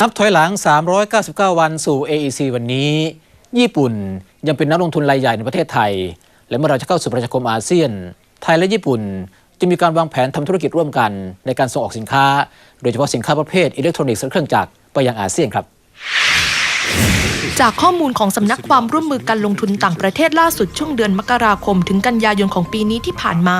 นับถอยหลัง 399 วันสู่ AEC วันนี้ ญี่ปุ่นยังเป็นนักลงทุนรายใหญ่ในประเทศไทย และเมื่อเราจะเข้าสู่ประชาคมอาเซียน ไทยและญี่ปุ่นจะมีการวางแผนทำธุรกิจร่วมกันในการส่งออกสินค้า โดยเฉพาะสินค้าประเภทอิเล็กทรอนิกส์และเครื่องจักรไปยังอาเซียนครับ จากข้อมูลของสำนักความร่วมมือการลงทุนต่างประเทศล่าสุดช่วงเดือนมกราคม ถึงกันยายนของปีนี้ที่ผ่านมา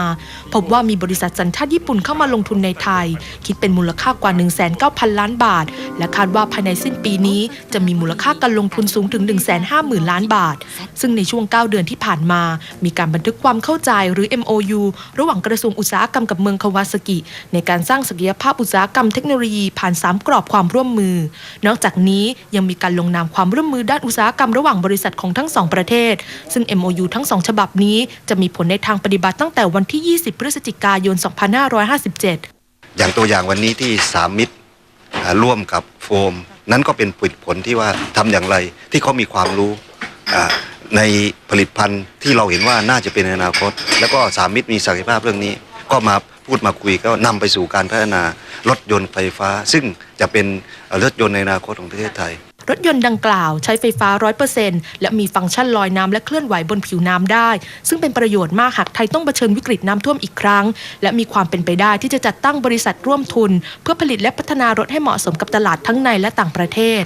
พบว่ามีบริษัทสัญชาติญี่ปุ่นเข้ามาลงทุนในไทย คิดเป็นมูลค่ากว่า 1,900 ล้านบาท และคาดว่าภายในสิ้นปีนี้จะมีมูลค่าการลงทุนสูงถึง 150,000 ล้านบาท ซึ่งในช่วง 9 เดือนที่ผ่านมา มีการบันทึกความเข้าใจหรือ MOU ระหว่างกระทรวงอุตสาหกรรมกับเมืองคาวาซากิ ในการสร้างศักยภาพอุตสาหกรรมเทคโนโลยีผ่าน 3 กรอบความร่วมมือ นอกจากนี้ยังมีการลงนามความร่วมมือด้านอุตสาหกรรมระหว่างบริษัทของทั้งสองประเทศ ซึ่ง MOU ทั้งสองฉบับนี้จะมีผลในทางปฏิบัติตั้งแต่วันที่ 20 พฤศจิกายน 2557 อย่างตัวอย่างวันนี้ที่สามมิตรร่วมกับโฟม นั้นก็เป็นผลที่ว่าทำอย่างไรที่เขามีความรู้ในผลิตภัณฑ์ที่เราเห็นว่าน่าจะเป็นในอนาคต แล้วก็สามมิตรมีศักยภาพเรื่องนี้ ก็มาพูดมาคุยก็นำไปสู่การพัฒนารถยนต์ไฟฟ้า ซึ่งจะเป็นรถยนต์ในอนาคตของประเทศไทย รถยนต์ดังกล่าวใช้ไฟฟ้า 100%และมีฟังก์ชันลอยน้ำและเคลื่อนไหวบนผิวน้ำได้ ซึ่งเป็นประโยชน์มากหากไทยต้องเผชิญวิกฤตน้ำท่วมอีกครั้ง และมีความเป็นไปได้ที่จะจัดตั้งบริษัทร่วมทุน เพื่อผลิตและพัฒนารถให้เหมาะสมกับตลาดทั้งในและต่างประเทศ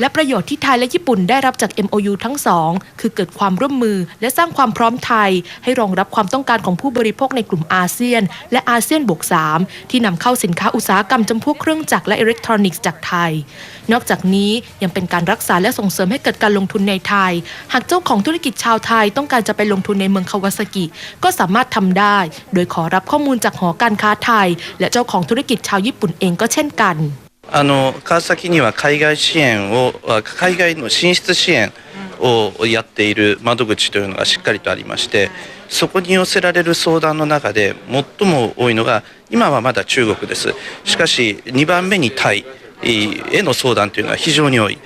และประโยชน์ที่ไทยและญี่ปุ่นได้รับจาก MOU ทั้งสองคือเกิดความร่วมมือ และสร้างความพร้อมไทย ให้รองรับความต้องการของผู้บริโภคในกลุ่มอาเซียน และอาเซียนบวก3ที่นำเข้าสินค้าอุตสาหกรรมจำพวกเครื่องจักรและอิเล็กทรอนิกส์จากไทย นอกจากนี้ยังเป็นการรักษาและส่งเสริมให้เกิดการลงทุนในไทย หากเจ้าของธุรกิจชาวไทยต้องการจะไปลงทุนในเมืองคาวาซากิ ก็สามารถทำได้ โดยขอรับข้อมูลจากหอการค้าไทย และเจ้าของธุรกิจชาวญี่ปุ่นเองก็เช่นกัน あの川崎には海外支援を海外の進出支援をやっている窓口というのがしっかりとありましてそこに寄せられる相談の中で最も多いのが今はまだ中国です。しかし2番目にタイへの相談というのは非常に多い。